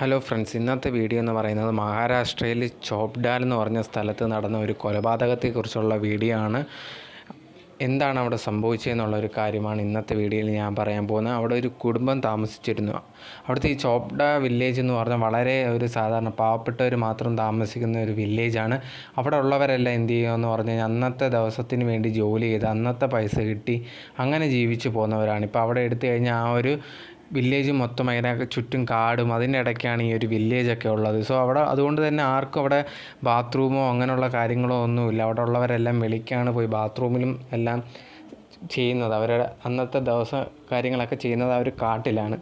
Hello friends ഇന്നത്തെ video എന്ന് പറയുന്നത് മഹാരാഷ്ട്രയിൽ ചോപ്ഡാൽ എന്ന് പറഞ്ഞ സ്ഥലത്ത് നടന്ന ഒരു കൊലപാതകത്തെക്കുറിച്ചുള്ള വീഡിയോ ആണ്. എന്താണ് അവിടെ സംഭവിച്ചതെന്നുള്ള ഒരു കാര്യമാണ് ഇന്നത്തെ വീഡിയോയിൽ ഞാൻ പറയാൻ പോകുന്നത്. അവിടെ ഒരു കുടുംബം താമസിച്ചിരുന്നു. അവിടുത്തെ ഈ ചോപ്ഡ വില്ലേജ് എന്ന് പറഞ്ഞാൽ വളരെ ഒരു സാധാരണ പാവപ്പെട്ടവർ മാത്രം താമസിക്കുന്ന ഒരു വില്ലേജാണ്. അവിടെ ഉള്ളവരെല്ലാം എന്ത് ചെയ്യുമെന്ന് പറഞ്ഞു കഴിഞ്ഞാൽ അന്നത്തെ ദിവസത്തിന് വേണ്ടി ജോലി ചെയ്ത് അന്നത്തെ പൈസ കിട്ടി അങ്ങനെ ജീവിച്ചു പോകുന്നവരാണ്. ഇപ്പോൾ അവിടെ എടുത്തു കഴിഞ്ഞാൽ ആ ഒരു വില്ലേജ് മൊത്തം അതിനൊക്കെ ചുറ്റും കാടും അതിന്റെ ഇടയ്ക്കാണ് ഈ ഒരു വില്ലേജൊക്കെ ഉള്ളത്. സോ അവിടെ അതുകൊണ്ട് തന്നെ ആർക്കും അവിടെ ബാത്റൂമോ അങ്ങനെയുള്ള കാര്യങ്ങളോ ഒന്നുമില്ല. അവിടെ ഉള്ളവരെല്ലാം വെളിക്കാണ് പോയി ബാത്റൂമിലും എല്ലാം ചെയ്യുന്നത്. അവരുടെ അന്നത്തെ ദിവസം കാര്യങ്ങളൊക്കെ ചെയ്യുന്നത് ആ ഒരു കാട്ടിലാണ്.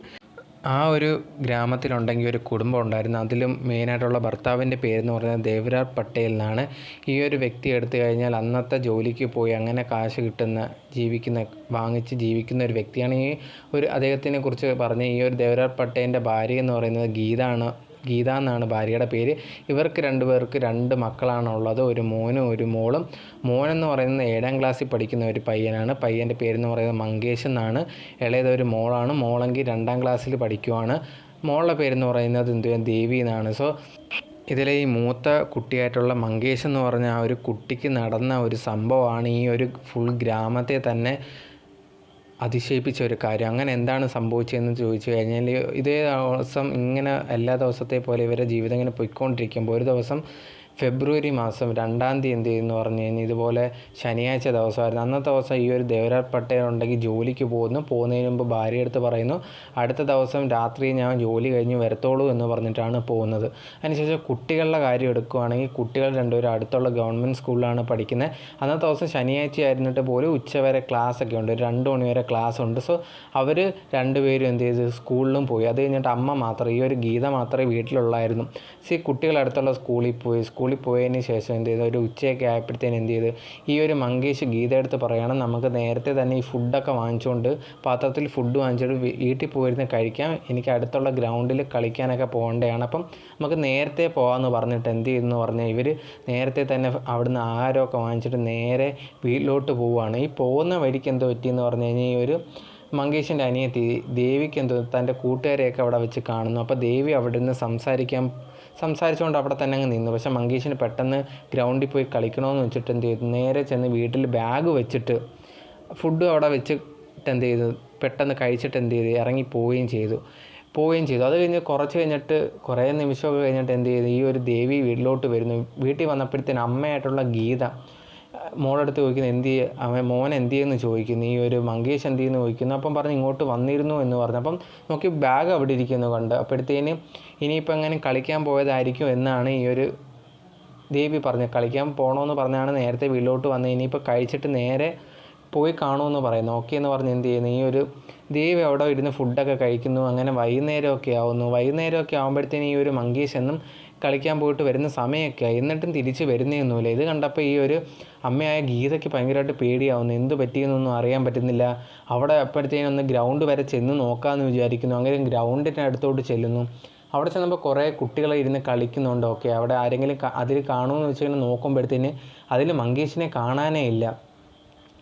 ആ ഒരു ഗ്രാമത്തിലുണ്ടെങ്കിൽ ഒരു കുടുംബം ഉണ്ടായിരുന്നു. അതിലും മെയിനായിട്ടുള്ള ഭർത്താവിന്റെ പേരെന്ന് പറയുന്നത് ദേവരാജ് പട്ടേൽ എന്നാണ്. ഈ ഒരു വ്യക്തി എടുത്തു കഴിഞ്ഞാൽ അന്നത്തെ ജോലിക്ക് പോയി അങ്ങനെ കാശ് കിട്ടുന്ന ജീവിക്കുന്ന വാങ്ങിച്ച് ജീവിക്കുന്ന ഒരു വ്യക്തിയാണ്. ഈ ഒരു അദ്ദേഹത്തിനെ കുറിച്ച് പറഞ്ഞ ഈ ഒരു ദേവരാർ പട്ടേലിന്റെ ഭാര്യ എന്ന് പറയുന്നത് ഗീത ആണ് ഗീത എന്നാണ് ഭാര്യയുടെ പേര്. ഇവർക്ക് രണ്ടുപേർക്ക് രണ്ട് മക്കളാണുള്ളത് ഒരു മോനും ഒരു മോളും. മോനെന്ന് പറയുന്നത് ഏഴാം ക്ലാസ്സിൽ പഠിക്കുന്ന ഒരു പയ്യനാണ്. പയ്യന്റെ പേരെന്ന് പറയുന്നത് മങ്കേഷ് എന്നാണ്. ഇളയത് ഒരു മോളാണ്. മോളെങ്കിൽ രണ്ടാം ക്ലാസ്സിൽ പഠിക്കുവാണ്. മോളുടെ പേരെന്ന് പറയുന്നത് എന്ത് ദേവി എന്നാണ്. സോ ഇതിലെ ഈ മൂത്ത കുട്ടിയായിട്ടുള്ള മങ്കേഷ് എന്ന് പറഞ്ഞ ആ ഒരു കുട്ടിക്ക് നടന്ന ഒരു സംഭവമാണ് ഈ ഒരു ഫുൾ ഗ്രാമത്തെ തന്നെ അതിശയിപ്പിച്ച ഒരു കാര്യം. അങ്ങനെ എന്താണ് സംഭവിച്ചതെന്ന് ചോദിച്ചു കഴിഞ്ഞാൽ ഇതേ ദിവസം ഇങ്ങനെ എല്ലാ ദിവസത്തെ പോലെ ഇവരുടെ ജീവിതം ഇങ്ങനെ പൊയ്ക്കൊണ്ടിരിക്കുമ്പോൾ ഒരു ദിവസം ഫെബ്രുവരി മാസം രണ്ടാം തീയതി എന്ന് പറഞ്ഞു കഴിഞ്ഞാൽ ഇതുപോലെ ശനിയാഴ്ച ദിവസമായിരുന്നു. അന്നത്തെ ദിവസം ഈ ഒരു ദേവരാജ് പട്ടേൽ ഉണ്ടെങ്കിൽ ജോലിക്ക് പോകുന്നു. പോകുന്നതിന് മുമ്പ് ഭാര്യ എടുത്ത് പറയുന്നു അടുത്ത ദിവസം രാത്രി ഞാൻ ജോലി കഴിഞ്ഞ് വരത്തോളൂ എന്ന് പറഞ്ഞിട്ടാണ് പോകുന്നത്. അതിനുശേഷം കുട്ടികളുടെ കാര്യം എടുക്കുകയാണെങ്കിൽ കുട്ടികൾ രണ്ടുപേരും അടുത്തുള്ള ഗവൺമെന്റ് സ്കൂളിലാണ് പഠിക്കുന്നത്. അന്നത്തെ ദിവസം ശനിയാഴ്ച ആയിരുന്നിട്ട് പോലും ഉച്ചവരെ ക്ലാസ് ഒക്കെ ഉണ്ട്. രണ്ട് മണി വരെ ക്ലാസ് ഉണ്ട്. സോ അവർ രണ്ടുപേരും എന്ത് ചെയ്ത്? സ്കൂളിലും പോയി. അത് കഴിഞ്ഞിട്ട് അമ്മ മാത്രം ഈ ഒരു ഗീത മാത്രമേ വീട്ടിലുള്ളായിരുന്നു. സി കുട്ടികൾ അടുത്തുള്ള സ്കൂളിൽ പോയി. സ്കൂളിൽ പോയതിന് ശേഷം എന്ത് ചെയ്തു? ഒരു ഉച്ചയൊക്കെ ആയപ്പോഴത്തേന് എന്ത് ചെയ്തു? ഈ ഒരു മങ്കേഷ് ഗീത എടുത്ത് പറയണം നമുക്ക് നേരത്തെ തന്നെ ഈ ഫുഡൊക്കെ വാങ്ങിച്ചുകൊണ്ട് പാത്രത്തിൽ ഫുഡ് വാങ്ങിച്ചിട്ട് വീട്ടിൽ പോയിരുന്ന് കഴിക്കാം. എനിക്ക് അടുത്തുള്ള ഗ്രൗണ്ടിൽ കളിക്കാനൊക്കെ പോകേണ്ടതാണ്. അപ്പം നമുക്ക് നേരത്തെ പോകാമെന്ന് പറഞ്ഞിട്ട് എന്ത് ചെയ്യുന്നു പറഞ്ഞാൽ ഇവർ നേരത്തെ തന്നെ അവിടുന്ന് ആഹാരമൊക്കെ വാങ്ങിച്ചിട്ട് നേരെ വീട്ടിലോട്ട് പോവുകയാണ്. ഈ പോകുന്ന വഴിക്ക് എന്തോ പറ്റിയെന്ന് പറഞ്ഞു കഴിഞ്ഞാൽ ഈ ഒരു മങ്കേഷിന്റെ അനിയത്തി ദേവിക്ക് എന്തോ തന്റെ കൂട്ടുകാരെയൊക്കെ അവിടെ വെച്ച് കാണുന്നു. അപ്പോൾ ദേവി അവിടെ നിന്ന് സംസാരിക്കാൻ സംസാരിച്ചുകൊണ്ട് അവിടെ തന്നെ അങ്ങ് നിന്നു. പക്ഷേ മങ്കേഷിന് പെട്ടെന്ന് ഗ്രൗണ്ടിൽ പോയി കളിക്കണമെന്ന് വെച്ചിട്ട് എന്ത് ചെയ്തു? നേരെ ചെന്ന് വീട്ടിൽ ബാഗ് വെച്ചിട്ട് ഫുഡ് അവിടെ വെച്ചിട്ട് എന്ത് ചെയ്തു? പെട്ടെന്ന് കഴിച്ചിട്ട് എന്ത് ചെയ്തു? ഇറങ്ങി പോവുകയും ചെയ്തു. പോവുകയും ചെയ്തു. അത് കഴിഞ്ഞ് കുറച്ച് കഴിഞ്ഞിട്ട് കുറേ നിമിഷമൊക്കെ കഴിഞ്ഞിട്ട് എന്ത് ചെയ്തു? ഈ ഒരു ദേവി വീട്ടിലോട്ട് വരുന്നു. വീട്ടിൽ വന്നപ്പോഴത്തേന് അമ്മയായിട്ടുള്ള ഗീത മോളടുത്ത് ചോദിക്കുന്നു എന്ത് അവൻ മോൻ എന്ത് ചെയ്യുന്നു ചോദിക്കുന്നു ഈ ഒരു മങ്കേഷ് എന്ത് ചെയ്യുന്നു ചോദിക്കുന്നു. അപ്പം പറഞ്ഞ് ഇങ്ങോട്ട് വന്നിരുന്നു എന്ന് പറഞ്ഞു. അപ്പം നോക്കി ബാഗ് അവിടെ ഇരിക്കുന്നു കണ്ട്. അപ്പോഴത്തേന് ഇനിയിപ്പോൾ എങ്ങനെ കളിക്കാൻ പോയതായിരിക്കും എന്നാണ് ഈ ഒരു ദേവി പറഞ്ഞത്. കളിക്കാൻ പോകണമെന്ന് പറഞ്ഞാണ് നേരത്തെ വീട്ടിലോട്ട് വന്നത്. ഇനിയിപ്പോൾ കഴിച്ചിട്ട് നേരെ പോയി കാണുമെന്ന് പറയുന്നു. ഓക്കെ എന്ന് പറഞ്ഞ് എന്ത് ചെയ്യുന്നു? ഈ ഒരു ദേവി അവിടെ ഇരുന്ന് ഫുഡൊക്കെ കഴിക്കുന്നു. അങ്ങനെ വൈകുന്നേരമൊക്കെ ആവുന്നു. വൈകുന്നേരമൊക്കെ ആകുമ്പോഴത്തേന് ഈ ഒരു മങ്കേഷ് എന്നും കളിക്കാൻ പോയിട്ട് വരുന്ന സമയമൊക്കെ എന്നിട്ടും തിരിച്ച് വരുന്നേയൊന്നുമില്ല. ഇത് കണ്ടപ്പോൾ ഈ ഒരു അമ്മയായ ഗീതയ്ക്ക് ഭയങ്കരമായിട്ട് പേടിയാവുന്നു. എന്ത് പറ്റിയെന്നൊന്നും അറിയാൻ പറ്റുന്നില്ല. അവിടെ അപ്പോഴത്തേനും ഒന്ന് ഗ്രൗണ്ട് വരെ ചെന്ന് നോക്കാമെന്ന് വിചാരിക്കുന്നു. അങ്ങനെ ഗ്രൗണ്ടിന്റെ അടുത്തോട്ട് ചെല്ലുന്നു. അവിടെ ചെന്നപ്പോൾ കുറേ കുട്ടികളെ ഇരുന്ന് കളിക്കുന്നുണ്ടോ? ഓക്കെ അവിടെ ആരെങ്കിലും അതിൽ കാണുമെന്ന് വെച്ച് കഴിഞ്ഞാൽ നോക്കുമ്പോഴത്തേന് അതിൽ മങ്കേഷിനെ കാണാനേ ഇല്ല.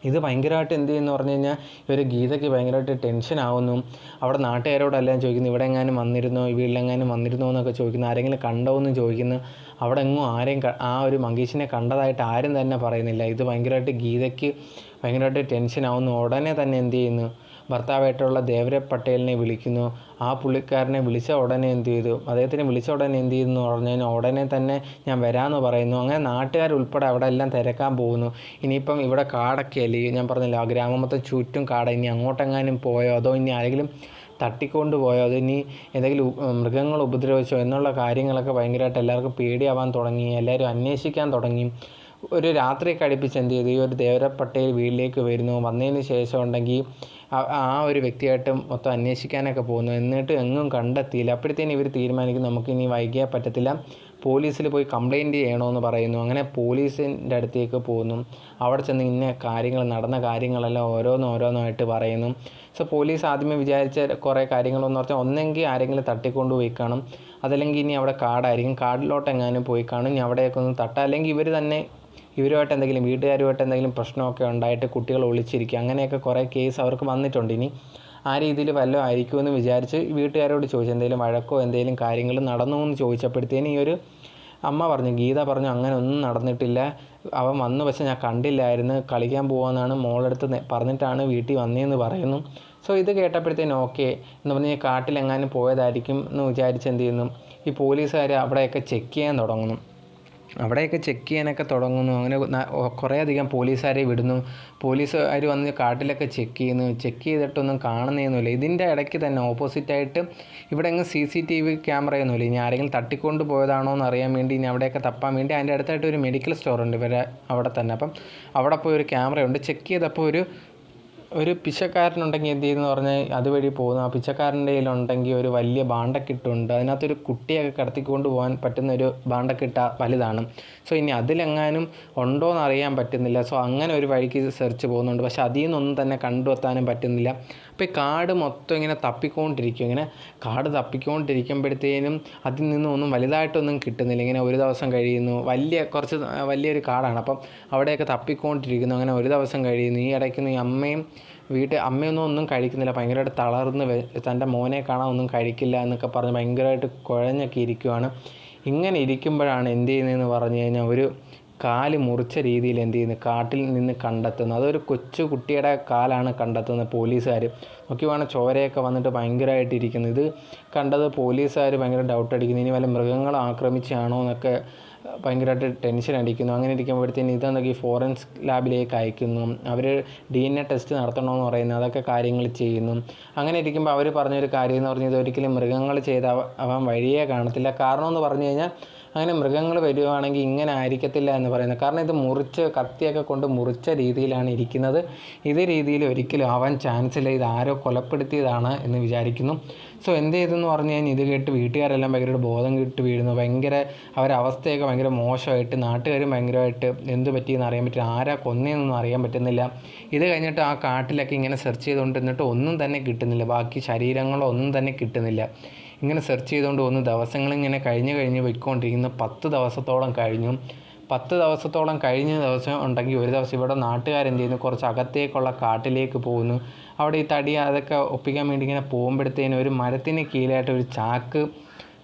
ഇത് ഭയങ്കരമായിട്ട് എന്ത് ചെയ്യുന്നു പറഞ്ഞു കഴിഞ്ഞാൽ ഇവർ ഗീതയ്ക്ക് ഭയങ്കരമായിട്ട് ടെൻഷൻ ആവുന്നു. അവിടെ നാട്ടുകാരോടെല്ലാം ചോദിക്കുന്നു ഇവിടെ എങ്ങാനും വന്നിരുന്നോ? വീട്ടിലെങ്ങാനും വന്നിരുന്നോ? എന്നൊക്കെ ചോദിക്കുന്നു. ആരെങ്കിലും കണ്ടോ എന്ന് ചോദിക്കുന്നു. അവിടെ എങ്ങും ആരെയും ആ ഒരു മങ്കേഷിനെ കണ്ടതായിട്ട് ആരും തന്നെ പറയുന്നില്ല. ഇത് ഭയങ്കരമായിട്ട് ഗീതയ്ക്ക് ഭയങ്കരമായിട്ട് ടെൻഷൻ ആവുന്നു. ഉടനെ തന്നെ എന്ത് ചെയ്യുന്നു? ഭർത്താവായിട്ടുള്ള ദേവര പട്ടേലിനെ വിളിക്കുന്നു. ആ പുള്ളിക്കാരനെ വിളിച്ച ഉടനെ എന്ത് ചെയ്തു? അദ്ദേഹത്തിനെ വിളിച്ച ഉടനെ എന്ത് ചെയ്തു എന്ന് പറഞ്ഞു ഉടനെ തന്നെ ഞാൻ വരാമെന്ന് പറയുന്നു. അങ്ങനെ നാട്ടുകാരുൾപ്പെടെ അവിടെ എല്ലാം തിരക്കാൻ പോകുന്നു. ഇനിയിപ്പം ഇവിടെ കാടൊക്കെ അല്ലേ? ഞാൻ പറഞ്ഞില്ല ആ ഗ്രാമം മൊത്തം ചുറ്റും കാട. ഇനി അങ്ങോട്ടെങ്ങാനും പോയോ? അതോ ഇനി ആരെങ്കിലും തട്ടിക്കൊണ്ട് പോയോ? അത് ഇനി എന്തെങ്കിലും മൃഗങ്ങൾ ഉപദ്രവിച്ചോ? എന്നുള്ള കാര്യങ്ങളൊക്കെ ഭയങ്കരമായിട്ട് എല്ലാവർക്കും പേടിയാവാൻ തുടങ്ങി. എല്ലാവരും അന്വേഷിക്കാൻ തുടങ്ങി. ഒരു രാത്രി കടിപ്പിച്ച് എന്ത് ചെയ്തു? ഈ ഒരു ദേവര പട്ടേൽ വീട്ടിലേക്ക് വരുന്നു. വന്നതിന് ശേഷം ഉണ്ടെങ്കിൽ ആ- ഒരു വ്യക്തിയായിട്ട് മൊത്തം അന്വേഷിക്കാനൊക്കെ പോകുന്നു. എന്നിട്ട് എങ്ങും കണ്ടെത്തിയില്ല. അപ്പോഴത്തേനും ഇവർ തീരുമാനിക്കും നമുക്കിനി വൈകിയാൽ പറ്റത്തില്ല. പോലീസിൽ പോയി കംപ്ലൈന്റ് ചെയ്യണമെന്ന് പറയുന്നു. അങ്ങനെ പോലീസിന്റെ അടുത്തേക്ക് പോകുന്നു. അവിടെ ചെന്ന് ഇന്ന കാര്യങ്ങൾ നടന്ന കാര്യങ്ങളെല്ലാം ഓരോന്നോരോന്നായിട്ട് പറയുന്നു. സോ പോലീസ് ആദ്യമേ വിചാരിച്ച കുറേ കാര്യങ്ങളെന്ന് പറഞ്ഞാൽ ഒന്നെങ്കിൽ ആരെങ്കിലും തട്ടിക്കൊണ്ട് പോയി കാണും. അതല്ലെങ്കിൽ ഇനി അവിടെ കാടായിരിക്കും. കാടിലോട്ടെങ്ങാനും പോയി കാണും. ഇനി അവിടെയൊക്കെ ഒന്ന് തട്ടാം. അല്ലെങ്കിൽ ഇവർ തന്നെ ഇവരുമായിട്ട് എന്തെങ്കിലും വീട്ടുകാരുമായിട്ട് എന്തെങ്കിലും പ്രശ്നമൊക്കെ ഉണ്ടായിട്ട് കുട്ടികൾ ഒളിച്ചിരിക്കുക അങ്ങനെയൊക്കെ കുറേ കേസ് അവർക്ക് വന്നിട്ടുണ്ട്. ഇനി ആ രീതിയിൽ വല്ലതും ആയിരിക്കുമെന്ന് വിചാരിച്ച് വീട്ടുകാരോട് ചോദിച്ചു എന്തെങ്കിലും വഴക്കോ എന്തെങ്കിലും കാര്യങ്ങൾ നടന്നു എന്ന് ചോദിച്ചപ്പോഴത്തേന് ഈ ഒരു അമ്മ പറഞ്ഞു ഗീത പറഞ്ഞു അങ്ങനെ ഒന്നും നടന്നിട്ടില്ല. അവൻ വന്നു പക്ഷെ ഞാൻ കണ്ടില്ലായിരുന്നു. കളിക്കാൻ പോകാമെന്നാണ് മോളെടുത്ത് പറഞ്ഞിട്ടാണ് വീട്ടിൽ വന്നതെന്ന് പറയുന്നു. സോ ഇത് കേട്ടപ്പോഴത്തേനും ഓക്കെ എന്ന് പറഞ്ഞ് കാട്ടിലെങ്ങാനും പോയതായിരിക്കും എന്ന് വിചാരിച്ച് എന്ത് ചെയ്യുന്നു? ഈ പോലീസുകാർ അവിടെയൊക്കെ ചെക്ക് ചെയ്യാൻ തുടങ്ങുന്നു. അവിടെയൊക്കെ ചെക്ക് ചെയ്യാനൊക്കെ തുടങ്ങുന്നു. അങ്ങനെ കുറേ അധികം പോലീസുകാരെ വിടുന്നു. പോലീസുകാർ വന്ന് കാട്ടിലൊക്കെ ചെക്ക് ചെയ്യുന്നു. ചെക്ക് ചെയ്തിട്ടൊന്നും കാണുന്നേന്നുമില്ല. ഇതിന്റെ ഇടയ്ക്ക് തന്നെ ഓപ്പോസിറ്റായിട്ട് ഇവിടെ അങ്ങ് സി സി ടി വി ക്യാമറയൊന്നുമില്ല. ഇനി ആരെങ്കിലും തട്ടിക്കൊണ്ട് പോയതാണോ എന്ന് അറിയാൻ വേണ്ടി ഇനി അവിടെയൊക്കെ തപ്പാൻ വേണ്ടി അതിന്റെ അടുത്തായിട്ട് ഒരു മെഡിക്കൽ സ്റ്റോർ ഉണ്ട്. ഇവരെ അവിടെ തന്നെ. അപ്പം അവിടെ പോയി ഒരു ക്യാമറയുണ്ട്. ചെക്ക് ചെയ്തപ്പോൾ ഒരു ഒരു പിച്ചക്കാരനുണ്ടെങ്കിൽ എന്ത് ചെയ്യുന്നു പറഞ്ഞാൽ അതുവഴി പോകുന്നു. ആ പിച്ചക്കാരന്റെ കയ്യിലുണ്ടെങ്കിൽ ഒരു വലിയ ബാണ്ടക്കിട്ടുണ്ട് അതിനകത്തൊരു കുട്ടിയൊക്കെ കടത്തിക്കൊണ്ട് പോകാൻ പറ്റുന്ന ഒരു ബാണ്ടക്കിട്ട വലുതാണ്. സോ ഇനി അതിലെങ്ങാനും ഉണ്ടോ എന്ന് അറിയാൻ പറ്റുന്നില്ല. സോ അങ്ങനെ ഒരു വഴിക്ക് സെർച്ച് പോകുന്നുണ്ട്. പക്ഷേ അതിൽ നിന്നൊന്നും തന്നെ കണ്ടെത്താനും പറ്റുന്നില്ല. അപ്പോൾ ഈ കാട് മൊത്തം ഇങ്ങനെ തപ്പിക്കൊണ്ടിരിക്കും. ഇങ്ങനെ കാട് തപ്പിക്കൊണ്ടിരിക്കുമ്പോഴത്തേനും അതിൽ നിന്നൊന്നും വലുതായിട്ടൊന്നും കിട്ടുന്നില്ല. ഇങ്ങനെ ഒരു ദിവസം കഴിയുന്നു. വലിയ കുറച്ച് വലിയൊരു കാടാണ്. അപ്പം അവിടെയൊക്കെ തപ്പിക്കൊണ്ടിരിക്കുന്നു. അങ്ങനെ ഒരു ദിവസം കഴിയുന്നു. ഈ ഇടയ്ക്ക് ഈ അമ്മയും വീട്ടിൽ അമ്മയൊന്നും ഒന്നും കഴിക്കുന്നില്ല. ഭയങ്കരമായിട്ട് തളർന്ന് തന്റെ മോനെ കാണാൻ ഒന്നും കഴിക്കില്ല എന്നൊക്കെ പറഞ്ഞ് ഭയങ്കരമായിട്ട് കുഴഞ്ഞൊക്കെ ഇരിക്കുവാണ്. ഇങ്ങനെ ഇരിക്കുമ്പോഴാണ് എന്ത് ചെയ്യുന്നതെന്ന് പറഞ്ഞു കഴിഞ്ഞാൽ ഒരു കാൽ മുറിച്ച രീതിയിൽ എന്ത് ചെയ്യുന്നു? കാട്ടിൽ നിന്ന് കണ്ടെത്തുന്നു. അതൊരു കൊച്ചു കുട്ടിയുടെ കാലാണ് കണ്ടെത്തുന്നത് പോലീസുകാർ നോക്കിയാണ് ചോരയൊക്കെ വന്നിട്ട് ഭയങ്കരമായിട്ട് ഇരിക്കുന്നത് ഇത് കണ്ടത് പോലീസുകാർ ഭയങ്കര ഡൗട്ട് അടിക്കുന്നു. ഇനി വല്ല മൃഗങ്ങൾ ആക്രമിച്ചാണോ എന്നൊക്കെ ഭയങ്കരമായിട്ട് ടെൻഷൻ അടിക്കുന്നു. അങ്ങനെ ഇരിക്കുമ്പോഴത്തേന് ഇതെന്തൊക്കെ ഈ ഫോറൻസ് ലാബിലേക്ക് അയക്കുന്നു. അവർ ഡി എൻ എ ടെസ്റ്റ് നടത്തണമെന്ന് പറയുന്നു. അതൊക്കെ കാര്യങ്ങൾ ചെയ്യുന്നു. അങ്ങനെ ഇരിക്കുമ്പോൾ അവർ പറഞ്ഞൊരു കാര്യം എന്ന് പറഞ്ഞാൽ ഇതൊരിക്കലും മൃഗങ്ങൾ ചെയ്ത അവൻ വഴിയേ കാണത്തില്ല. കാരണം എന്ന് പറഞ്ഞു കഴിഞ്ഞാൽ അങ്ങനെ മൃഗങ്ങൾ വരുവാണെങ്കിൽ ഇങ്ങനെ ആയിരിക്കത്തില്ല എന്ന് പറയുന്നത്. കാരണം ഇത് മുറിച്ച് കത്തിയൊക്കെ കൊണ്ട് മുറിച്ച രീതിയിലാണ് ഇരിക്കുന്നത്. ഇത് രീതിയിൽ ഒരിക്കലും ആവാൻ ചാൻസ് ഇല്ല. ഇത് ആരോ കൊലപ്പെടുത്തിയതാണ് എന്ന് വിചാരിക്കുന്നു. സോ എന്ത് ചെയ്തെന്ന് പറഞ്ഞു കഴിഞ്ഞാൽ ഇത് കേട്ട് വീട്ടുകാരെല്ലാം ഭയങ്കര ബോധം കിട്ട് വീഴുന്നു. ഭയങ്കര അവരുടെ അവസ്ഥയൊക്കെ ഭയങ്കര മോശമായിട്ട് നാട്ടുകാരും ഭയങ്കരമായിട്ട് എന്ത് പറ്റിയെന്ന് അറിയാൻ പറ്റില്ല. ആരാ കൊന്നതെന്നൊന്നും അറിയാൻ പറ്റുന്നില്ല. ഇത് കഴിഞ്ഞിട്ട് ആ കാട്ടിലൊക്കെ ഇങ്ങനെ സെർച്ച് ചെയ്തുകൊണ്ടിരുന്നിട്ട് ഒന്നും തന്നെ കിട്ടുന്നില്ല. ബാക്കി ശരീരങ്ങളോ ഒന്നും തന്നെ കിട്ടുന്നില്ല. ഇങ്ങനെ സെർച്ച് ചെയ്തുകൊണ്ട് പോകുന്ന ദിവസങ്ങളിങ്ങനെ കഴിഞ്ഞ് കഴിഞ്ഞ് പോയിക്കൊണ്ടിരിക്കുന്ന. പത്ത് ദിവസത്തോളം കഴിഞ്ഞു. പത്ത് ദിവസത്തോളം കഴിഞ്ഞ ദിവസം ഉണ്ടെങ്കിൽ ഒരു ദിവസം ഇവിടെ നാട്ടുകാരെന്ത് ചെയ്യുന്നു കുറച്ച് അകത്തേക്കുള്ള കാട്ടിലേക്ക് പോകുന്നു. അവിടെ ഈ തടി അതൊക്കെ ഒപ്പിക്കാൻ വേണ്ടി ഇങ്ങനെ പോകുമ്പോഴത്തേനും ഒരു മരത്തിന് കീഴിലായിട്ട് ഒരു ചാക്ക്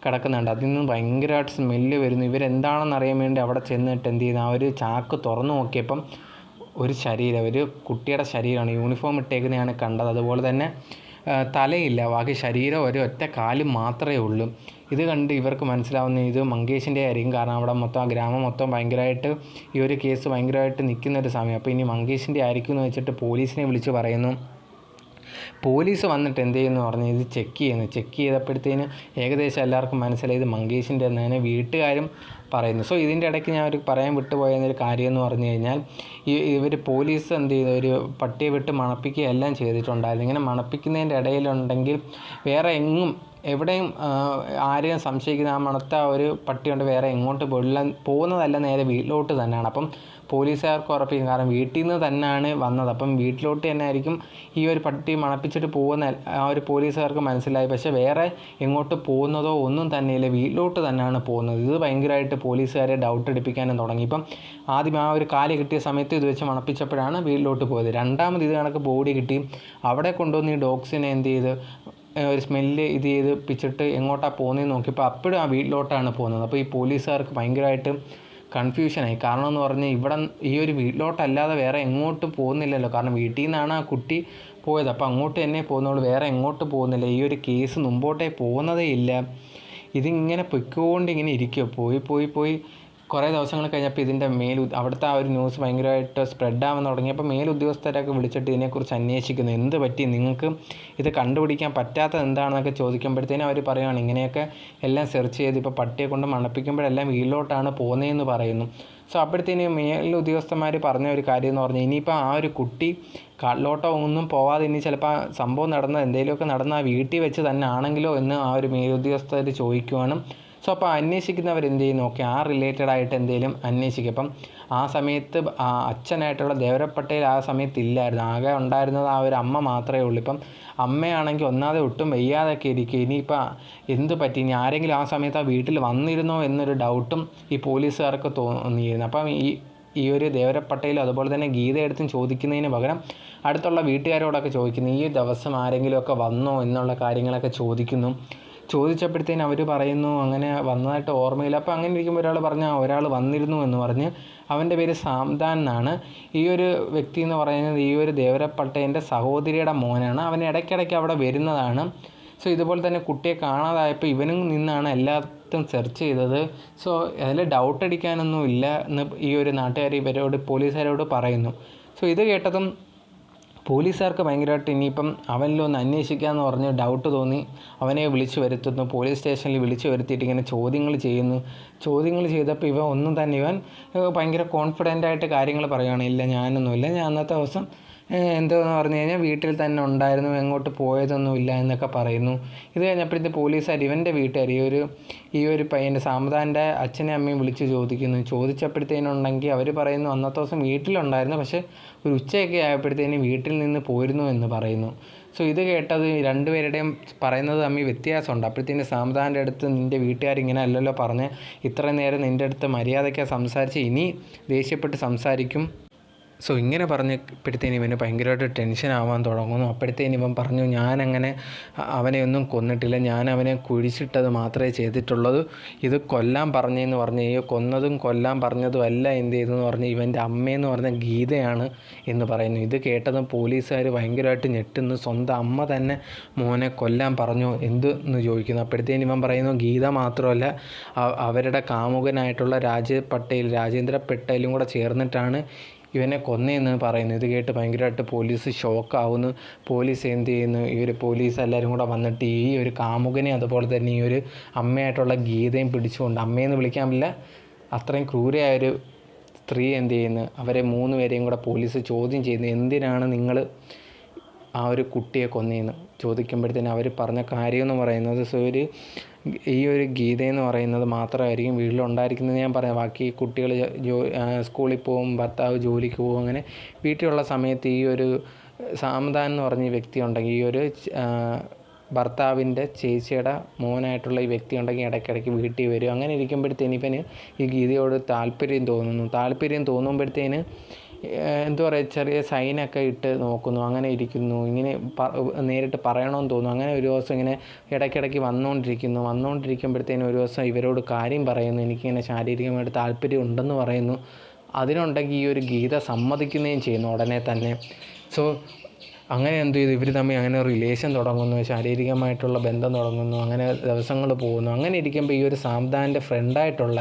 കിടക്കുന്നുണ്ട്. അതിൽ നിന്ന് ഭയങ്കരമായിട്ട് സ്മെല്ല് വരുന്നു. ഇവരെന്താണെന്ന് അറിയാൻ വേണ്ടി അവിടെ ചെന്നിട്ട് എന്ത് ചെയ്യുന്നു? ആ ഒരു ചാക്ക് തുറന്നു നോക്കിയപ്പം ഒരു ശരീരം ഒരു കുട്ടിയുടെ ശരീരമാണ്. യൂണിഫോം ഇട്ടേക്കുന്നതാണ് കണ്ടത്. അതുപോലെ തന്നെ തലയില്ല. ബാക്കി ശരീരം ഒരു ഒറ്റ കാൽ മാത്രമേ ഉള്ളൂ. ഇത് കണ്ട് ഇവർക്ക് മനസ്സിലാവുന്ന ഇത് മങ്കേഷിന്റെ ആയിരിക്കും. കാരണം അവിടെ മൊത്തം ആ ഗ്രാമം മൊത്തം ഭയങ്കരമായിട്ട് ഈ ഒരു കേസ് ഭയങ്കരമായിട്ട് നിൽക്കുന്ന ഒരു സമയം. അപ്പോൾ ഇനി മങ്കേഷിന്റെ ആയിരിക്കും എന്ന് വെച്ചിട്ട് പോലീസിനെ വിളിച്ച് പറയുന്നു. പോലീസ് വന്നിട്ട് എന്ത് ചെയ്യുന്നു പറഞ്ഞാൽ ഇത് ചെക്ക് ചെയ്യുന്നു. ചെക്ക് ചെയ്തപ്പോഴത്തേന് ഏകദേശം എല്ലാവർക്കും മനസ്സിലായി. ഇത് മങ്കേഷിന്റെ എന്നാണ് വീട്ടുകാരും പറയുന്നു. സോ ഇതിന്റെ ഇടയ്ക്ക് ഞാൻ ഒരു പറയാൻ വിട്ടുപോയ ഒരു കാര്യം എന്ന് പറഞ്ഞു കഴിഞ്ഞാൽ ഈ ഇവർ പോലീസ് എന്ത് ചെയ്തു? ഒരു പട്ടിയെ വിട്ട് മണപ്പിക്കുകയെല്ലാം ചെയ്തിട്ടുണ്ടായിരുന്നു. ഇങ്ങനെ മണപ്പിക്കുന്നതിന്റെ ഇടയിലുണ്ടെങ്കിൽ വേറെ എങ്ങും എവിടെയും ആരെയും സംശയിക്കുന്ന ആ മണത്ത ഒരു പട്ടി കൊണ്ട് വേറെ എങ്ങോട്ട് പോയില്ല പോകുന്നതല്ല നേരെ വീട്ടിലോട്ട് തന്നെയാണ്. അപ്പം പോലീസുകാർക്ക് ഉറപ്പിക്കും. കാരണം വീട്ടിൽ നിന്ന് തന്നെയാണ് വന്നത്. അപ്പം വീട്ടിലോട്ട് തന്നെ ആയിരിക്കും ഈ ഒരു പട്ടി മണപ്പിച്ചിട്ട് പോകുന്ന ആ ഒരു പോലീസുകാർക്ക് മനസ്സിലായി. പക്ഷേ വേറെ എങ്ങോട്ട് പോകുന്നതോ ഒന്നും തന്നെയില്ല. വീട്ടിലോട്ട് തന്നെയാണ് പോകുന്നത്. ഇത് ഭയങ്കരമായിട്ട് പോലീസുകാരെ ഡൗട്ട് അടിപ്പിക്കാനും തുടങ്ങി. ഇപ്പം ആദ്യം ആ ഒരു കാൽ കിട്ടിയ സമയത്ത് ഇത് വെച്ച് മണപ്പിച്ചപ്പോഴാണ് വീട്ടിലോട്ട് പോയത്. രണ്ടാമത് ഇത് കണക്ക് ബോഡി കിട്ടി. അവിടെ കൊണ്ടുവന്ന് ഈ ഡോഗ്സിനെ എന്ത് ചെയ്ത് ഒരു സ്മെല്ല് ഇത് ചെയ്ത് പിച്ചിട്ട് എങ്ങോട്ടാണ് പോകുന്നതെന്ന് നോക്കിയപ്പോൾ അപ്പോഴും ആ വീട്ടിലോട്ടാണ് പോകുന്നത്. അപ്പോൾ ഈ പോലീസുകാർക്ക് ഭയങ്കരമായിട്ട് കൺഫ്യൂഷനായി കാരണം എന്ന് പറഞ്ഞാൽ ഇവിടെ ഈ ഒരു വീട്ടിലോട്ടല്ലാതെ വേറെ എങ്ങോട്ടും പോകുന്നില്ലല്ലോ. കാരണം വീട്ടിൽ നിന്നാണ് ആ കുട്ടി പോയത്. അപ്പോൾ അങ്ങോട്ട് തന്നെ പോകുന്നുള്ളൂ. വേറെ എങ്ങോട്ട് പോകുന്നില്ല. ഈ ഒരു കേസ് മുമ്പോട്ടേ പോകുന്നതേ ഇല്ല. ഇതിങ്ങനെ പൊയ്ക്കോണ്ടിങ്ങനെ ഇരിക്കുക പോയി പോയി പോയി കുറേ ദിവസങ്ങൾ കഴിഞ്ഞപ്പോൾ ഇതിന്റെ മേൽ അവിടുത്തെ ആ ഒരു ന്യൂസ് ഭയങ്കരമായിട്ട് സ്പ്രെഡ് ആവാൻ തുടങ്ങിയപ്പോൾ മേലുദ്യോഗസ്ഥരൊക്കെ വിളിച്ചിട്ട് ഇതിനെക്കുറിച്ച് അന്വേഷിക്കുന്നു. എന്ത് പറ്റി? നിങ്ങൾക്ക് ഇത് കണ്ടുപിടിക്കാൻ പറ്റാത്തത് എന്താണെന്നൊക്കെ ചോദിക്കുമ്പോഴത്തേനും അവർ പറയുകയാണ് ഇങ്ങനെയൊക്കെ എല്ലാം സെർച്ച് ചെയ്ത് ഇപ്പോൾ പട്ടിയെ കൊണ്ട് മണപ്പിക്കുമ്പോഴെല്ലാം വീട്ടിലോട്ടാണ് പോകുന്നതെന്ന് പറയുന്നു. സോ അപ്പോഴത്തേന് മേലുദ്യോഗസ്ഥന്മാർ പറഞ്ഞ ഒരു കാര്യം എന്ന് പറഞ്ഞാൽ ഇനിയിപ്പോൾ ആ ഒരു കുട്ടി കള്ളോട്ടോ ഒന്നും പോവാതെ ഇനി ചിലപ്പോൾ സംഭവം നടന്ന എന്തെങ്കിലുമൊക്കെ നടന്ന ആ വീട്ടിൽ വെച്ച് തന്നെ ആണെങ്കിലോ എന്ന് ആ ഒരു മേലുദ്യോഗസ്ഥർ ചോദിക്കുവാണ്. സോ അപ്പോൾ അന്വേഷിക്കുന്നവർ എന്ത് ചെയ്യുന്നു? ആ റിലേറ്റഡ് ആയിട്ട് എന്തെങ്കിലും അന്വേഷിക്കും. അപ്പം ആ സമയത്ത് അച്ഛനായിട്ടുള്ള ദേവരപ്പട്ടയിൽ ആ സമയത്ത് ഇല്ലായിരുന്നു ആകെ ഉണ്ടായിരുന്നത് ആ ഒരു അമ്മ മാത്രമേ ഉള്ളൂ. ഇപ്പം അമ്മയാണെങ്കിൽ ഒന്നാതെ ഒട്ടും വയ്യാതൊക്കെ ഇരിക്കും ഇനിയിപ്പോൾ എന്ത് പറ്റി? ഇനി ആരെങ്കിലും ആ സമയത്ത് ആ വീട്ടിൽ വന്നിരുന്നോ എന്നൊരു ഡൗട്ടും ഈ പോലീസുകാർക്ക് തോന്നിയിരുന്നു. അപ്പം ഈ ഈ ഒരു ദേവരപ്പട്ടയിലും അതുപോലെ തന്നെ ഗീതയെടുത്തും ചോദിക്കുന്നതിന് പകരം അടുത്തുള്ള വീട്ടുകാരോടൊക്കെ ചോദിക്കുന്നു. ഈ ദിവസം ആരെങ്കിലുമൊക്കെ വന്നോ എന്നുള്ള കാര്യങ്ങളൊക്കെ ചോദിക്കുന്നു. ചോദിച്ചപ്പോഴത്തേന് അവർ പറയുന്നു അങ്ങനെ വന്നതായിട്ട് ഓർമ്മയില്ല. അപ്പോൾ അങ്ങനെ ഇരിക്കുമ്പോൾ ഒരാൾ പറഞ്ഞു "ആ, ഒരാൾ വന്നിരുന്നു എന്ന് പറഞ്ഞ് അവന്റെ പേര് സാംദാൻ എന്നാണ്. ഈ ഒരു വ്യക്തി എന്ന് പറയുന്നത് ഈ ഒരു ദേവരപ്പട്ടേന്റെ സഹോദരിയുടെ മോനാണ്. അവൻ ഇടയ്ക്കിടയ്ക്ക് അവിടെ വരുന്നതാണ്. സോ ഇതുപോലെ തന്നെ കുട്ടിയെ കാണാതായപ്പോൾ ഇവനും നിന്നാണ് എല്ലാത്തും സെർച്ച് ചെയ്തത്. സോ അതിൽ ഡൗട്ട് അടിക്കാനൊന്നും ഇല്ല എന്ന് ഈ ഒരു നാട്ടുകാർ ഇവരോട് പോലീസുകാരോട് പറയുന്നു. സോ ഇത് കേട്ടതും പോലീസുകാർക്ക് ഭയങ്കരമായിട്ട് ഇനിയിപ്പം അവനിലൊന്ന് അന്വേഷിക്കാമെന്ന് പറഞ്ഞ് ഡൗട്ട് തോന്നി. അവനെ വിളിച്ചു വരുത്തുന്നു. പോലീസ് സ്റ്റേഷനിൽ വിളിച്ചു വരുത്തിയിട്ട് ഇങ്ങനെ ചോദ്യങ്ങൾ ചെയ്യുന്നു. ചോദ്യങ്ങൾ ചെയ്തപ്പോൾ ഇവ ഒന്നും തന്നെ ഇവൻ ഭയങ്കര കോൺഫിഡന്റ് ആയിട്ട് കാര്യങ്ങൾ പറയുകയാണ് ഇല്ല ഞാനൊന്നുമില്ല. ഞാൻ അന്നത്തെ ദിവസം എന്തോന്ന് പറഞ്ഞു കഴിഞ്ഞാൽ വീട്ടിൽ തന്നെ ഉണ്ടായിരുന്നു എങ്ങോട്ട് പോയതൊന്നുമില്ല എന്നൊക്കെ പറയുന്നു. ഇത് കഴിഞ്ഞപ്പോഴത്തെ പോലീസുകാർ ഇവന്റെ വീട്ടുകാർ ഈ ഒരു ഈ ഒരു പയ്യന്റെ സാമദാന്റെ അച്ഛനെയും അമ്മയും വിളിച്ച് ചോദിക്കുന്നു. ചോദിച്ചപ്പോഴത്തേനുണ്ടെങ്കിൽ അവർ പറയുന്നു അന്നത്തെ ദിവസം വീട്ടിലുണ്ടായിരുന്നു പക്ഷേ ഒരു ഉച്ചയൊക്കെ ആയപ്പോഴത്തേന് വീട്ടിൽ നിന്ന് പോയിരുന്നു എന്ന് പറയുന്നു. സോ ഇത് കേട്ടത് രണ്ടുപേരുടെയും പറയുന്നത് തമ്മിൽ വ്യത്യാസമുണ്ട്. അപ്പോഴത്തേന് സാമദാന്റെ അടുത്ത് നിന്റെ വീട്ടുകാർ ഇങ്ങനെ അല്ലല്ലോ പറഞ്ഞ് ഇത്രയും നേരം നിന്റെ അടുത്ത് മര്യാദയ്ക്ക് സംസാരിച്ച് ഇനി ദേഷ്യപ്പെട്ട് സംസാരിക്കും. സോ ഇങ്ങനെ പറഞ്ഞപ്പോഴത്തേന് ഇവന് ഭയങ്കരമായിട്ട് ടെൻഷൻ ആവാൻ തുടങ്ങുന്നു. അപ്പോഴത്തേന് ഇവൻ പറഞ്ഞു ഞാനങ്ങനെ അവനെ ഒന്നും കൊന്നിട്ടില്ല. ഞാൻ അവനെ കുഴിച്ചിട്ടത് മാത്രമേ ചെയ്തിട്ടുള്ളത് ഇത് കൊല്ലാൻ പറഞ്ഞതെന്ന് പറഞ്ഞു ഈ കൊന്നതും കൊല്ലാൻ പറഞ്ഞതും അല്ല എന്ത് ചെയ്തെന്ന് പറഞ്ഞ് ഇവന്റെ അമ്മയെന്ന് പറഞ്ഞ ഗീതയാണ് എന്ന് പറയുന്നു. ഇത് കേട്ടതും പോലീസുകാർ ഭയങ്കരമായിട്ട് ഞെട്ടുന്നു. സ്വന്തം അമ്മ തന്നെ മോനെ കൊല്ലാൻ പറഞ്ഞു എന്ത് എന്ന് ചോദിക്കുന്നു. അപ്പോഴത്തേന് ഇവൻ പറയുന്നു ഗീത മാത്രമല്ല അവരുടെ കാമുകനായിട്ടുള്ള രാജ പട്ടേൽ രാജേന്ദ്ര പട്ടേലും കൂടെ ചേർന്നിട്ടാണ് ഇവനെ കൊന്നേന്ന് പറയുന്നു. ഇത് കേട്ട് ഭയങ്കരമായിട്ട് പോലീസ് ഷോക്കാവുന്നു. പോലീസ് എന്ത് ചെയ്യുന്നു? ഈ ഒരു പോലീസ് എല്ലാവരും കൂടെ വന്നിട്ട് ഈ ഒരു കാമുകനെ അതുപോലെ തന്നെ ഈ ഒരു അമ്മയായിട്ടുള്ള ഗീതയും പിടിച്ചുകൊണ്ട് അമ്മയെന്ന് വിളിക്കാൻ പറ്റില്ല. അത്രയും ക്രൂരയായൊരു സ്ത്രീ എന്ത് ചെയ്യുന്നു? അവരെ മൂന്ന് പേരെയും കൂടെ പോലീസ് ചോദ്യം ചെയ്യുന്നു. എന്തിനാണ് നിങ്ങൾ ആ ഒരു കുട്ടിയെ കൊന്നതെന്ന് ചോദിക്കുമ്പോഴത്തേന് അവർ പറഞ്ഞ കാര്യമെന്ന് പറയുന്നത്. ഒരു ഈ ഒരു ഗീതയെന്ന് പറയുന്നത് മാത്രമായിരിക്കും വീട്ടിലുണ്ടായിരിക്കുന്നത്. ഞാൻ പറയാം ബാക്കി കുട്ടികൾ ജോ സ്കൂളിൽ പോകും ഭർത്താവ് ജോലിക്ക് പോകും അങ്ങനെ വീട്ടിലുള്ള സമയത്ത് ഈ ഒരു സാമദാൻ എന്ന് പറഞ്ഞ വ്യക്തി ഉണ്ടെങ്കിൽ ഈ ഒരു ഭർത്താവിന്റെ ചേച്ചിയുടെ മോനായിട്ടുള്ള ഈ വ്യക്തി ഉണ്ടെങ്കിൽ ഇടയ്ക്കിടയ്ക്ക് വീട്ടിൽ വരും. അങ്ങനെ ഇരിക്കുമ്പോഴത്തേന് ഇവന് ഈ ഗീതയോട് താല്പര്യം തോന്നുന്നു. താല്പര്യം തോന്നുമ്പോഴത്തേന് എന്താ പറയുക ചെറിയ സൈനൊക്കെ ഇട്ട് നോക്കുന്നു അങ്ങനെ ഇരിക്കുന്നു ഇങ്ങനെ നേരിട്ട് പറയണമെന്ന് തോന്നുന്നു. അങ്ങനെ ഒരു ദിവസം ഇങ്ങനെ ഇടയ്ക്കിടയ്ക്ക് വന്നുകൊണ്ടിരിക്കുന്നു വന്നുകൊണ്ടിരിക്കുമ്പോഴത്തേനും ഒരു ദിവസം ഇവരോട് കാര്യം പറയുന്നു എനിക്കിങ്ങനെ ശാരീരികമായിട്ട് താല്പര്യം ഉണ്ടെന്ന് പറയുന്നു. അതിനുണ്ടെങ്കിൽ ഈ ഒരു ഗീത സമ്മതിക്കുകയും ചെയ്യുന്നു ഉടനെ തന്നെ. സോ അങ്ങനെ എന്ത് ചെയ്തു? ഇവർ തമ്മിൽ അങ്ങനെ റിലേഷൻ തുടങ്ങുന്നു ശാരീരികമായിട്ടുള്ള ബന്ധം തുടങ്ങുന്നു അങ്ങനെ ദിവസങ്ങൾ പോകുന്നു. അങ്ങനെ ഇരിക്കുമ്പോൾ ഈ ഒരു സാംദാന്റെ ഫ്രണ്ടായിട്ടുള്ള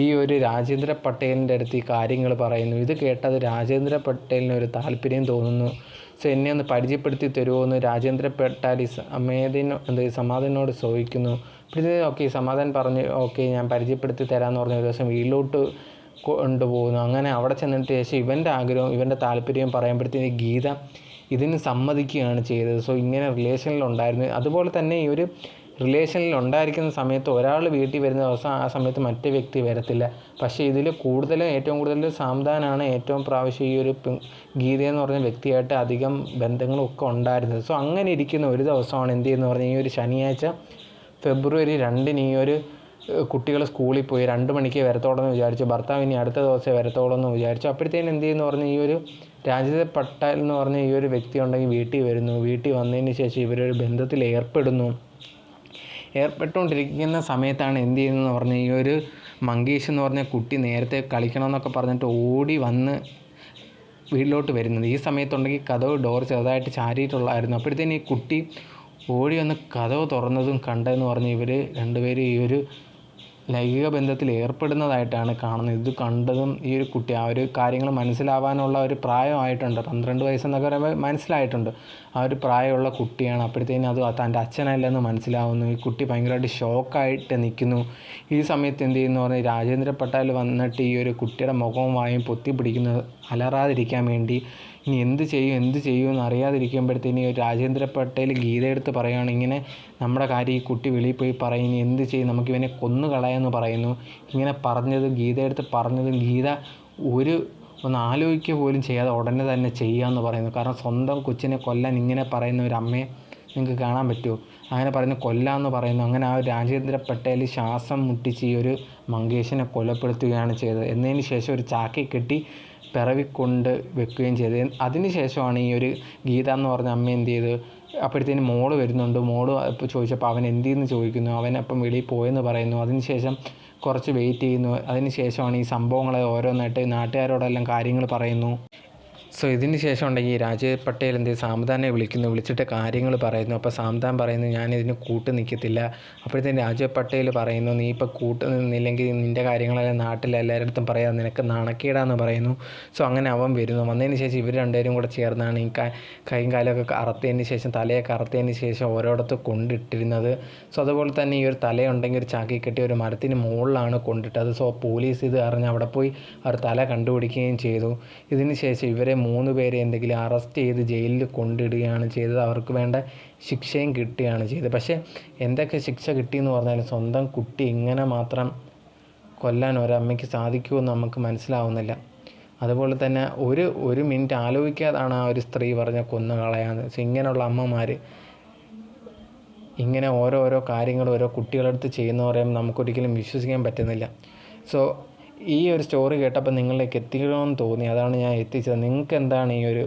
ഈ ഒരു രാജേന്ദ്ര പട്ടേലിന്റെ അടുത്ത് ഈ കാര്യങ്ങൾ പറയുന്നു. ഇത് കേട്ടത് രാജേന്ദ്ര പട്ടേലിന് ഒരു താല്പര്യം തോന്നുന്നു. സോ എന്നെ ഒന്ന് പരിചയപ്പെടുത്തി തരുമോ എന്ന് രാജേന്ദ്ര പട്ടാലി അമേദിനോ എന്ത് സമാധാനോട് ചോദിക്കുന്നു. പിന്നെ ഓക്കെ സമാധാൻ പറഞ്ഞു ഓക്കെ ഞാൻ പരിചയപ്പെടുത്തി തരാമെന്ന് പറഞ്ഞ ഒരു ദിവസം വീട്ടിലോട്ട് കൊണ്ടുപോകുന്നു. അങ്ങനെ അവിടെ ചെന്നിട്ട് ശേഷം ഇവന്റെ ആഗ്രഹം ഇവന്റെ താല്പര്യം പറയുമ്പോഴത്തേക്ക് ഗീത ഇതിന് സമ്മതിക്കുകയാണ് ചെയ്തത്. സോ ഇങ്ങനെ റിലേഷനിലുണ്ടായിരുന്നു അതുപോലെ തന്നെ ഈ ഒരു റിലേഷനിൽ ഉണ്ടായിരിക്കുന്ന സമയത്ത് ഒരാൾ വീട്ടിൽ വരുന്ന ദിവസം ആ സമയത്ത് മറ്റേ വ്യക്തി വരത്തില്ല. പക്ഷേ ഇതിൽ കൂടുതലും ഏറ്റവും കൂടുതൽ സാംദാനാണ് ഏറ്റവും പ്രാവശ്യം ഈ ഒരു ഗീത എന്ന് പറഞ്ഞ വ്യക്തിയായിട്ട് അധികം ബന്ധങ്ങളും ഒക്കെ ഉണ്ടായിരുന്നത്. സോ അങ്ങനെ ഇരിക്കുന്ന ഒരു ദിവസമാണ് എന്ത് ചെയ്യുന്നത് പറഞ്ഞാൽ ഈ ഒരു ശനിയാഴ്ച ഫെബ്രുവരി രണ്ടിന് ഈ ഒരു കുട്ടികൾ സ്കൂളിൽ പോയി രണ്ട് മണിക്ക് വരത്തോളെന്ന് വിചാരിച്ചു. ഭർത്താവ് ഇനി അടുത്ത ദിവസമേ വരത്തോളെന്ന് വിചാരിച്ചു. അപ്പോഴത്തേനും എന്ത് ചെയ്യുന്നു പറഞ്ഞാൽ ഈ ഒരു രാജിത പട്ടാൽ എന്ന് പറഞ്ഞ ഈ ഒരു വ്യക്തി ഉണ്ടെങ്കിൽ വീട്ടിൽ വരുന്നു. വീട്ടിൽ വന്നതിന് ശേഷം ഇവരൊരു ബന്ധത്തിൽ ഏർപ്പെടുന്നു. ഏർപ്പെട്ടുകൊണ്ടിരിക്കുന്ന സമയത്താണ് എന്ത് ചെയ്യുന്നതെന്ന് പറഞ്ഞാൽ ഈ ഒരു മങ്കേഷ് എന്ന് പറഞ്ഞ കുട്ടി നേരത്തെ കളിക്കണമെന്നൊക്കെ പറഞ്ഞിട്ട് ഓടി വന്ന് വീട്ടിലോട്ട് വരുന്നത്. ഈ സമയത്തുണ്ടെങ്കിൽ കഥവ് ഡോർ ചെറുതായിട്ട് ചാരിയിട്ടുള്ളായിരുന്നു അപ്പോഴത്തേന് ഈ കുട്ടി ഓടി വന്ന് കഥവ് തുറന്നതും കണ്ടതെന്ന് പറഞ്ഞ് ഇവർ രണ്ടുപേരും ഈ ഒരു ലൈംഗിക ബന്ധത്തിൽ ഏർപ്പെടുന്നതായിട്ടാണ് കാണുന്നത്. ഇത് കണ്ടതും ഈ ഒരു കുട്ടി ആ ഒരു കാര്യങ്ങൾ മനസ്സിലാവാനുള്ള ഒരു പ്രായമായിട്ടുണ്ട്. പന്ത്രണ്ട് വയസ്സെന്നൊക്കെ പറയുമ്പോൾ മനസ്സിലായിട്ടുണ്ട്. ആ ഒരു പ്രായമുള്ള കുട്ടിയാണ്. അപ്പോഴത്തേനും അത് തന്റെ അച്ഛനല്ലെന്ന് മനസ്സിലാവുന്നു. ഈ കുട്ടി ഭയങ്കരമായിട്ട് ഷോക്കായിട്ട് നിൽക്കുന്നു. ഈ സമയത്ത് എന്ത് ചെയ്യുന്നു? പറഞ്ഞാൽ രാജേന്ദ്ര പട്ടാൽ വന്നിട്ട് ഈ ഒരു കുട്ടിയുടെ മുഖവും വായും പൊത്തി പിടിക്കുന്നത് അലറാതിരിക്കാൻ വേണ്ടി ഇനി എന്ത് ചെയ്യും എന്ത് ചെയ്യും എന്ന് അറിയാതിരിക്കുമ്പോഴത്തേന് രാജേന്ദ്ര പട്ടേൽ ഗീതയെടുത്ത് പറയുകയാണ് ഇങ്ങനെ നമ്മുടെ കാര്യം ഈ കുട്ടി വെളിയിൽ പോയി പറയും ഇനി എന്ത് ചെയ്യും? നമുക്കിവനെ കൊന്നു കളയാമെന്ന് പറയുന്നു. ഇങ്ങനെ പറഞ്ഞത് ഗീതയെടുത്ത് പറഞ്ഞതും ഗീത ഒരു ഒന്ന് ആലോചിക്കുക പോലും ചെയ്യാതെ ഉടനെ തന്നെ ചെയ്യാമെന്ന് പറയുന്നു. കാരണം സ്വന്തം കൊച്ചിനെ കൊല്ലാൻ ഇങ്ങനെ പറയുന്ന ഒരു അമ്മയെ നിങ്ങൾക്ക് കാണാൻ പറ്റുമോ? അങ്ങനെ പറയുന്ന കൊല്ലാമെന്ന് പറയുന്നു. അങ്ങനെ ആ രാജേന്ദ്ര പട്ടേൽ ശ്വാസം മുട്ടിച്ച് ഈ ഒരു മങ്കേഷിനെ കൊലപ്പെടുത്തുകയാണ് ചെയ്തത്. എന്നതിന് ശേഷം ഒരു ചാക്കി കെട്ടി പിറവിക്കൊണ്ട് വെക്കുകയും ചെയ്തത്. അതിന് ശേഷമാണ് ഈ ഒരു ഗീത എന്ന് പറഞ്ഞ അമ്മ എന്ത് ചെയ്ത് അപ്പോഴത്തേന് മോൾ വരുന്നുണ്ട്. മോൾ ഇപ്പോൾ ചോദിച്ചപ്പോൾ അവൻ എന്തെന്ന് ചോദിക്കുന്നു? അവൻ അപ്പം വെളിയിൽ പോയെന്ന് പറയുന്നു. അതിനുശേഷം കുറച്ച് വെയിറ്റ് ചെയ്യുന്നു. അതിന് ശേഷമാണ് ഈ സംഭവങ്ങളെ ഓരോന്നായിട്ട് നാട്ടുകാരോടെല്ലാം കാര്യങ്ങൾ പറയുന്നു. സോ ഇതിന് ശേഷം ഉണ്ടെങ്കിൽ രാജീവ് പട്ടേൽ എന്ത് സാംതാനെ വിളിക്കുന്നു. വിളിച്ചിട്ട് കാര്യങ്ങൾ പറയുന്നു. അപ്പോൾ സാംതാൻ പറയുന്നു ഞാനിതിന് കൂട്ട് നിൽക്കത്തില്ല. അപ്പോഴത്തേന് രാജീവ് പട്ടേൽ പറയുന്നു നീ ഇപ്പോൾ കൂട്ട് നിന്നില്ലെങ്കിൽ നിന്റെ കാര്യങ്ങളെല്ലാം നാട്ടിൽ എല്ലാവരുടെ അടുത്തും പറയാം. നിനക്ക് നാണക്കേടാന്ന് പറയുന്നു. സോ അങ്ങനെ അവൻ വരുന്നു. വന്നതിന് ശേഷം ഇവർ രണ്ടുപേരും കൂടെ ചേർന്നാണ് ഈ കൈയും കാലമൊക്കെ അറുത്തതിന് ശേഷം തലയൊക്കെ അറുത്തതിന് ശേഷം ഓരോടത്ത് കൊണ്ടിട്ടിരുന്നത്. സോ അതുപോലെ തന്നെ ഈ ഒരു തലയുണ്ടെങ്കിൽ ഒരു ചാക്കി കെട്ടി ഒരു മരത്തിന് മുകളിലാണ് കൊണ്ടിട്ടത്. സോ പോലീസ് ഇത് അറിഞ്ഞ് അവിടെ പോയി അവർ തല കണ്ടുപിടിക്കുകയും ചെയ്തു. ഇതിന് ശേഷം ഇവരെ മൂന്ന് പേരെ എന്തെങ്കിലും അറസ്റ്റ് ചെയ്ത് ജയിലിൽ കൊണ്ടിടുകയാണ് ചെയ്തത്. അവർക്ക് വേണ്ട ശിക്ഷയും കിട്ടുകയാണ് ചെയ്തത്. പക്ഷേ എന്തൊക്കെ ശിക്ഷ കിട്ടിയെന്ന് പറഞ്ഞാലും സ്വന്തം കുട്ടി ഇങ്ങനെ മാത്രം കൊല്ലാൻ ഒരമ്മയ്ക്ക് സാധിക്കുമെന്ന് നമുക്ക് മനസ്സിലാവുന്നില്ല. അതുപോലെ തന്നെ ഒരു ഒരു മിനിറ്റ് ആലോചിക്കാതാണ് ആ ഒരു സ്ത്രീ പറഞ്ഞ കൊന്നു കളയാന്ന്. വെച്ചാൽ ഇങ്ങനെയുള്ള അമ്മമാർ ഇങ്ങനെ ഓരോരോ കാര്യങ്ങൾ ഓരോ കുട്ടികളെടുത്ത് ചെയ്യുന്ന പറയുമ്പോൾ നമുക്കൊരിക്കലും വിശ്വസിക്കാൻ പറ്റുന്നില്ല. സോ ഈ ഒരു സ്റ്റോറി കേട്ടപ്പോൾ നിങ്ങളിലേക്ക് എത്തിക്കണമെന്ന് തോന്നി. അതാണ് ഞാൻ എത്തിച്ചത്. നിങ്ങൾക്ക് എന്താണ് ഈ ഒരു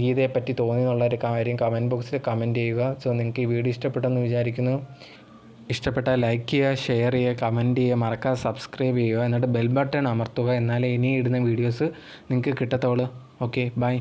ഗീതയെ പറ്റി തോന്നി എന്നുള്ളൊരു കാര്യം കമന്റ് ബോക്സിൽ കമന്റ് ചെയ്യുക. സോ നിങ്ങൾക്ക് ഈ വീഡിയോ ഇഷ്ടപ്പെട്ടെന്ന് വിചാരിക്കുന്നു. ഇഷ്ടപ്പെട്ടാൽ ലൈക്ക് ചെയ്യുക ഷെയർ ചെയ്യുക കമന്റ് ചെയ്യുക മറക്കാതെ സബ്സ്ക്രൈബ് ചെയ്യുക. എന്നിട്ട് ബെൽ ബട്ടൺ അമർത്തുക. എന്നാലേ ഇനി ഇടുന്ന വീഡിയോസ് നിങ്ങൾക്ക് കിട്ടത്തുള്ളൂ. Okay bye